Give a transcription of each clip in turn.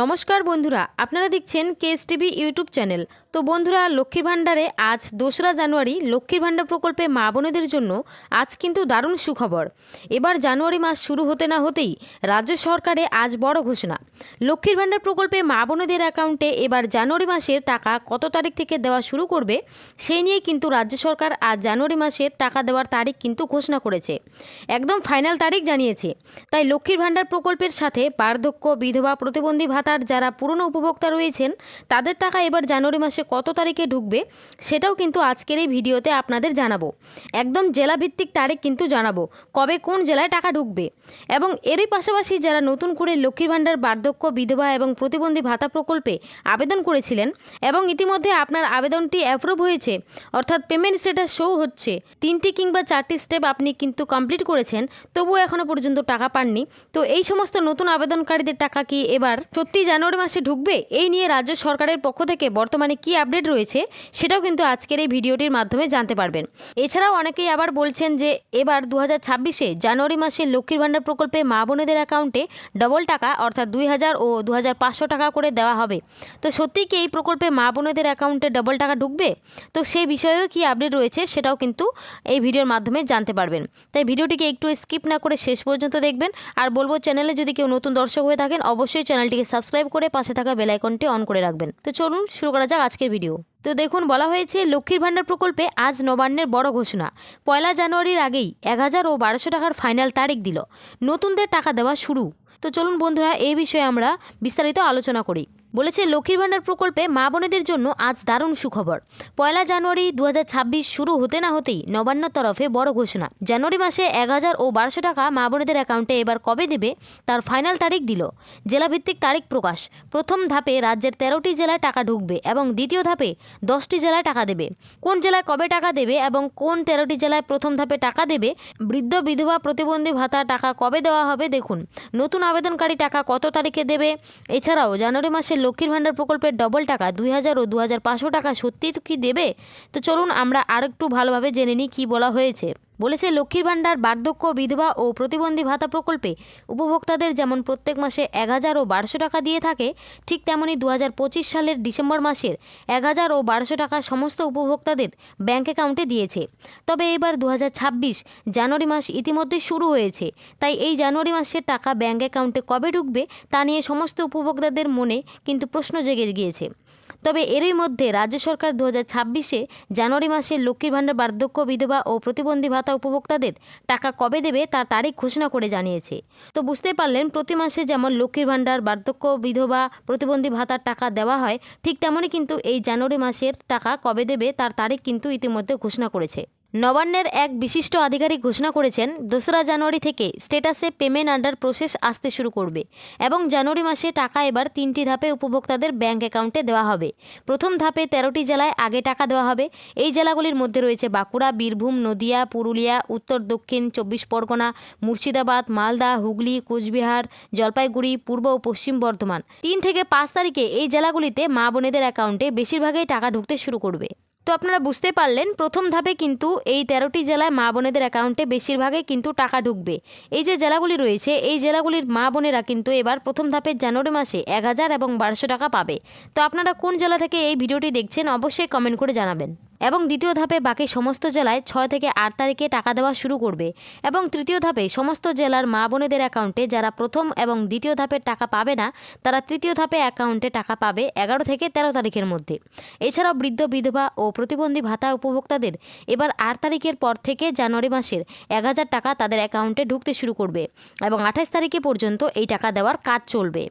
নমস্কার বন্ধুরা, আপনারা দেখছেন কেএস টিভি ইউটিউব চ্যানেল। তো বন্ধুরা, লক্ষ্মীর ভাণ্ডারে আজ দোসরা জানুয়ারি লক্ষ্মীর ভাণ্ডার প্রকল্পে মা বোনেদের জন্য আজ কিন্তু দারুণ সুখবর। এবার জানুয়ারি মাস শুরু হতে না হতেই রাজ্য সরকারে আজ বড় ঘোষণা। লক্ষ্মীর ভাণ্ডার প্রকল্পে মা বোনেদের অ্যাকাউন্টে এবার জানুয়ারি মাসের টাকা কত তারিখ থেকে দেওয়া শুরু করবে, সেই নিয়ে কিন্তু রাজ্য সরকার আজ জানুয়ারি মাসের টাকা দেওয়ার তারিখ কিন্তু ঘোষণা করেছে। একদম ফাইনাল তারিখ জানিয়েছে। তাই লক্ষ্মীর ভাণ্ডার প্রকল্পের সাথে বার্ধক্য, বিধবা, প্রতিবন্ধী ভাতার যারা পুরনো উপভোক্তা রয়েছেন, তাদের টাকা এবার জানুয়ারি মাসে কত তারিখে ঢুকবে, সেটাও কিন্তু আজকের এই ভিডিওতে আপনাদের জানাব। একদম জেলাভিত্তিক তারিখ কিন্তু জানাব, কবে কোন জেলায় টাকা ঢুকবে। এবং এরই পাশাপাশি যারা নতুন করে লক্ষ্মীর ভাণ্ডার, বার্ধক্য, বিধবা এবং প্রতিবন্ধী ভাতা প্রকল্পে আবেদন করেছিলেন এবং ইতিমধ্যে আপনার আবেদনটি অ্যাপ্রুভ হয়েছে, অর্থাৎ পেমেন্ট স্টেটাস শো হচ্ছে, তিনটি কিংবা চারটি স্টেপ আপনি কিন্তু কমপ্লিট করেছেন, তবুও এখনও পর্যন্ত টাকা পাননি। তো এই সমস্ত নতুন আবেদনকারীদের টাকা কি এবার সত্যি জানুয়ারি মাসে ঢুকবে? এই নিয়ে রাজ্য সরকারের পক্ষ থেকে বর্তমানে কি আপডেট রয়েছে, সেটাও কিন্তু আজকের এই ভিডিওটির মাধ্যমে জানতে পারবেন। এছাড়াও অনেকেই আবার বলছেন যে, এবার দু হাজার ছাব্বিশে জানুয়ারি মাসে লক্ষ্মীর ভাণ্ডার প্রকল্পে মা বোনেদের অ্যাকাউন্টে ডবল টাকা, অর্থাৎ দুই হাজার ও দু হাজার পাঁচশো টাকা করে দেওয়া হবে। তো সত্যিই কি এই প্রকল্পে মা বোনেদের অ্যাকাউন্টে ডবল টাকা ঢুকবে? তো সেই বিষয়েও কি আপডেট রয়েছে, সেটাও কিন্তু এই ভিডিওর মাধ্যমে জানতে পারবেন। তাই ভিডিওটিকে একটু স্কিপ না করে শেষ পর্যন্ত দেখবেন। আর বলব চ্যানেলে যদি কেউ নতুন দর্শক হয়ে থাকেন, অবশ্যই চ্যানেলটিকে সাবস্ক্রাইব করে পাশে থাকা বেল আইকনটি অন করে রাখবেন। তো চলুন শুরু করা যাক আজকের ভিডিও। তো দেখুন, বলা হয়েছে লক্ষ্মীর ভাণ্ডার প্রকল্পে আজ নবান্নের বড় ঘোষণা। পয়লা জানুয়ারির আগেই এক হাজার ও বারোশো টাকার ফাইনাল তারিখ দিল। নতুনদের টাকা দেওয়া শুরু। তো চলুন বন্ধুরা এই বিষয়ে আমরা বিস্তারিত আলোচনা করি। বলেছে, লক্ষ্মীর ভাণ্ডার প্রকল্পে মা বোনেদের জন্য আজ দারুণ সুখবর। পয়লা জানুয়ারি দু হাজার ছাব্বিশ শুরু হতে না হতেই নবান্নর তরফে বড় ঘোষণা। জানুয়ারি মাসে এক হাজার ও বারোশো টাকা মা বোনেদের অ্যাকাউন্টে এবার কবে দেবে, তার ফাইনাল তারিখ দিল। জেলাভিত্তিক তারিখ প্রকাশ। প্রথম ধাপে রাজ্যের তেরোটি জেলায় টাকা ঢুকবে এবং দ্বিতীয় ধাপে দশটি জেলায় টাকা দেবে। কোন জেলায় কবে টাকা দেবে এবং কোন তেরোটি জেলায় প্রথম ধাপে টাকা দেবে, বৃদ্ধ, বিধবা, প্রতিবন্ধী ভাতা টাকা কবে দেওয়া হবে দেখুন। নতুন আবেদনকারী টাকা কত তারিখে দেবে? এছাড়াও জানুয়ারি মাসে লক্ষ্মীর ভাণ্ডার প্রকল্পের ডবল টাকা, দুই হাজার ও দু হাজার পাঁচশো টাকা সত্যিই কি দেবে? তো চলুন আমরা আরেকটু ভালোভাবে জেনে নিই কী বলা হয়েছে। বলেছে লক্ষ্মীর ভাণ্ডার, বার্ধক্য, বিধবা ও প্রতিবন্ধী ভাতা প্রকল্পে উপভোক্তাদের যেমন প্রত্যেক মাসে এক হাজার ও বারোশো টাকা দিয়ে থাকে, ঠিক তেমনই দু হাজার পঁচিশ সালের ডিসেম্বর মাসের এক হাজার ও বারোশো টাকা সমস্ত উপভোক্তাদের ব্যাঙ্ক অ্যাকাউন্টে দিয়েছে। তবে এবার দু হাজার ছাব্বিশ জানুয়ারি মাস ইতিমধ্যে শুরু হয়েছে, তাই এই জানুয়ারি মাসের টাকা ব্যাঙ্ক অ্যাকাউন্টে কবে ঢুকবে তা নিয়ে সমস্ত উপভোক্তাদের মনে কিন্তু প্রশ্ন জেগে গিয়েছে। তবে এরই মধ্যে রাজ্য সরকার দু হাজার ছাব্বিশে জানুয়ারি মাসে লক্ষ্মীর ভাণ্ডার বার্ধক্য, বিধবা ও প্রতিবন্ধী ভাতা উপভোক্তাদের টাকা কবে দেবে তার তারিখ ঘোষণা করে জানিয়েছে। তো বুঝতে পারলেন, প্রতি মাসে যেমন লক্ষ্মীর ভাণ্ডার, বার্ধক্য, বিধবা, প্রতিবন্ধী ভাতার টাকা দেওয়া হয়, ঠিক তেমনই কিন্তু এই জানুয়ারি মাসের টাকা কবে দেবে তার তারিখ কিন্তু ইতিমধ্যে ঘোষণা করেছে। নবান্নের এক বিশিষ্ট আধিকারিক ঘোষণা করেছেন, দোসরা জানুয়ারি থেকে স্টেটাসে পেমেন্ট আন্ডার প্রসেস আসতে শুরু করবে এবং জানুয়ারি মাসে টাকা এবার তিনটি ধাপে উপভোক্তাদের ব্যাংক অ্যাকাউন্টে দেওয়া হবে। প্রথম ধাপে তেরোটি জেলায় আগে টাকা দেওয়া হবে। এই জেলাগুলির মধ্যে রয়েছে বাঁকুড়া, বীরভূম, নদিয়া, পুরুলিয়া, উত্তর, দক্ষিণ, চব্বিশ পরগনা, মুর্শিদাবাদ, মালদা, হুগলি, কোচবিহার, জলপাইগুড়ি, পূর্ব ও পশ্চিম বর্ধমান। তিন থেকে পাঁচ তারিখে এই জেলাগুলিতে মা বোনেদের অ্যাকাউন্টে বেশিরভাগই টাকা ঢুকতে শুরু করবে। তো আপনারা বুঝতে পারলেন, প্রথম ধাপে কিন্তু এই তেরোটি জেলায় মা বোনেদের অ্যাকাউন্টে বেশিরভাগে কিন্তু টাকা ঢুকবে। এই যে জেলাগুলি রয়েছে, এই জেলাগুলির মা বোনেরা কিন্তু এবার প্রথম ধাপে জানুয়ারি মাসে এক হাজার এবং বারোশো টাকা পাবে। তো আপনারা কোন জেলা থেকে এই ভিডিওটি দেখছেন, অবশ্যই কমেন্ট করে জানাবেন। এবং দ্বিতীয় ধাপে বাকি সমস্ত জেলায় ছয় থেকে আট তারিখে টাকা দেওয়া শুরু করবে এবং তৃতীয় ধাপে সমস্ত জেলার মা বোনেদের অ্যাকাউন্টে যারা প্রথম এবং দ্বিতীয় ধাপের টাকা পাবে না, তারা তৃতীয় ধাপে অ্যাকাউন্টে টাকা পাবে এগারো থেকে তেরো তারিখের মধ্যে। এছাড়াও বৃদ্ধ, বিধবা ও প্রতিবন্ধী ভাতা উপভোক্তাদের এবার আট তারিখের পর থেকে জানুয়ারি মাসের এক হাজার টাকা তাদের অ্যাকাউন্টে ঢুকতে শুরু করবে এবং আঠাশ তারিখে পর্যন্ত এই টাকা দেওয়ার কাজ চলবে।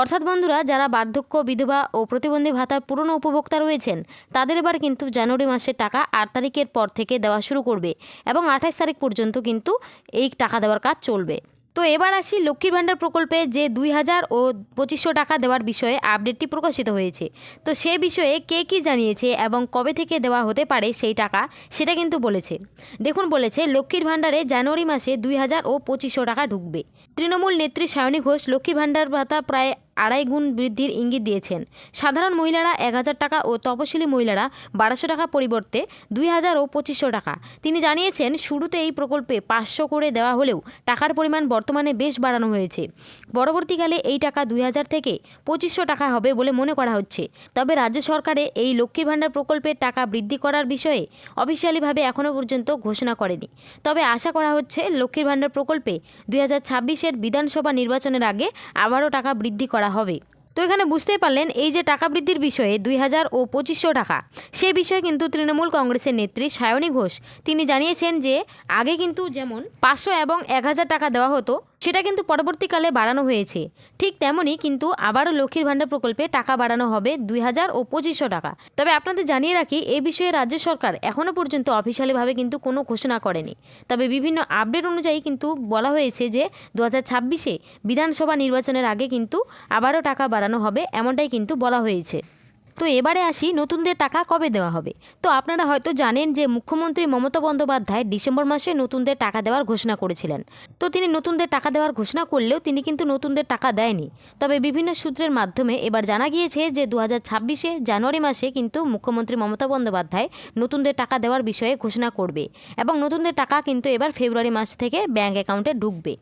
অর্থাৎ বন্ধুরা, যারা বার্ধক্য, বিধবা ও প্রতিবন্ধী ভাতার পুরনো উপভোক্তা রয়েছেন, তাদের এবার কিন্তু জানুয়ারি মাসের টাকা আট তারিখের পর থেকে দেওয়া শুরু করবে এবং আঠাশ তারিখ পর্যন্ত কিন্তু এই টাকা দেওয়ার কাজ চলবে। তো এবার আসি লক্ষ্মীর ভাণ্ডার প্রকল্পে যে দুই হাজার ও পঁচিশশো টাকা দেওয়ার বিষয়ে আপডেটটি প্রকাশিত হয়েছে। তো সে বিষয়ে কে কী জানিয়েছে এবং কবে থেকে দেওয়া হতে পারে সেই টাকা সেটা কিন্তু বলেছে। দেখুন বলেছে, লক্ষ্মীর ভাণ্ডারে জানুয়ারি মাসে দুই হাজার ও পঁচিশশো টাকা ঢুকবে। তৃণমূল নেত্রী সায়নী ঘোষ লক্ষ্মীর ভাণ্ডার ভাতা প্রায় আড়াই গুণ বৃদ্ধির ইঙ্গিত দিয়েছেন। সাধারণ মহিলারা এক হাজার টাকা ও তপশিলি মহিলারা বারোশো টাকা পরিবর্তে দুই হাজার ও পঁচিশশো টাকা। তিনি জানিয়েছেন শুরুতে এই প্রকল্পে পাঁচশো করে দেওয়া হলেও টাকার পরিমাণ বর্তমানে বেশ বাড়ানো হয়েছে। পরবর্তীকালে এই টাকা দুই হাজার থেকে পঁচিশশো টাকা হবে বলে মনে করা হচ্ছে। তবে রাজ্য সরকারে এই লক্ষ্মীর ভাণ্ডার প্রকল্পের টাকা বৃদ্ধি করার বিষয়ে অফিসিয়ালিভাবে এখনও পর্যন্ত ঘোষণা করেনি। তবে আশা করা হচ্ছে, লক্ষ্মীর ভাণ্ডার প্রকল্পে দুই হাজার ছাব্বিশের বিধানসভা নির্বাচনের আগে আবারও টাকা বৃদ্ধি করা হবে। তো এখানে বুঝতে পারলেন, এই যে টাকা বৃদ্ধির বিষয়ে দুই হাজার ও পঁচিশশো টাকা, সে বিষয়ে কিন্তু তৃণমূল কংগ্রেসের নেত্রী সায়নী ঘোষ, তিনি জানিয়েছেন যে আগে কিন্তু যেমন পাঁচশো এবং এক হাজার টাকা দেওয়া হতো সেটা কিন্তু পরবর্তীকালে বাড়ানো হয়েছে। ঠিক তেমনই কিন্তু আবারও লক্ষ্মীর ভাণ্ডার প্রকল্পে টাকা বাড়ানো হবে দুই হাজার ও পঁচিশশো টাকা। তবে আপনাদের জানিয়ে রাখি, এ বিষয়ে রাজ্য সরকার এখনও পর্যন্ত অফিসিয়ালিভাবে কিন্তু কোনো ঘোষণা করেনি। তবে বিভিন্ন আপডেট অনুযায়ী কিন্তু বলা হয়েছে যে দু হাজার ছাব্বিশে বিধানসভা নির্বাচনের আগে কিন্তু আবারও টাকা বাড়ানো হবে এমনটাই কিন্তু বলা হয়েছে। তো এবারে আসি নতুনদের টাকা কবে দেওয়া হবে? তো আপনারা হয়তো জানেন যে মুখ্যমন্ত্রী মমতা বন্দ্যোপাধ্যায় ডিসেম্বর মাসে নতুনদের টাকা দেওয়ার ঘোষণা করেছিলেন। তো তিনি নতুনদের টাকা দেওয়ার ঘোষণা করলেও তিনি কিন্তু নতুনদের টাকা দেয়নি। তবে বিভিন্ন সূত্রের মাধ্যমে এবার জানা গিয়েছে যে দু হাজার ছাব্বিশে জানুয়ারি মাসে কিন্তু মুখ্যমন্ত্রী মমতা বন্দ্যোপাধ্যায় নতুনদের টাকা দেওয়ার বিষয়ে ঘোষণা করবে এবং নতুনদের টাকা কিন্তু এবার ফেব্রুয়ারি মাস থেকে ব্যাঙ্ক অ্যাকাউন্টে ঢুকবে।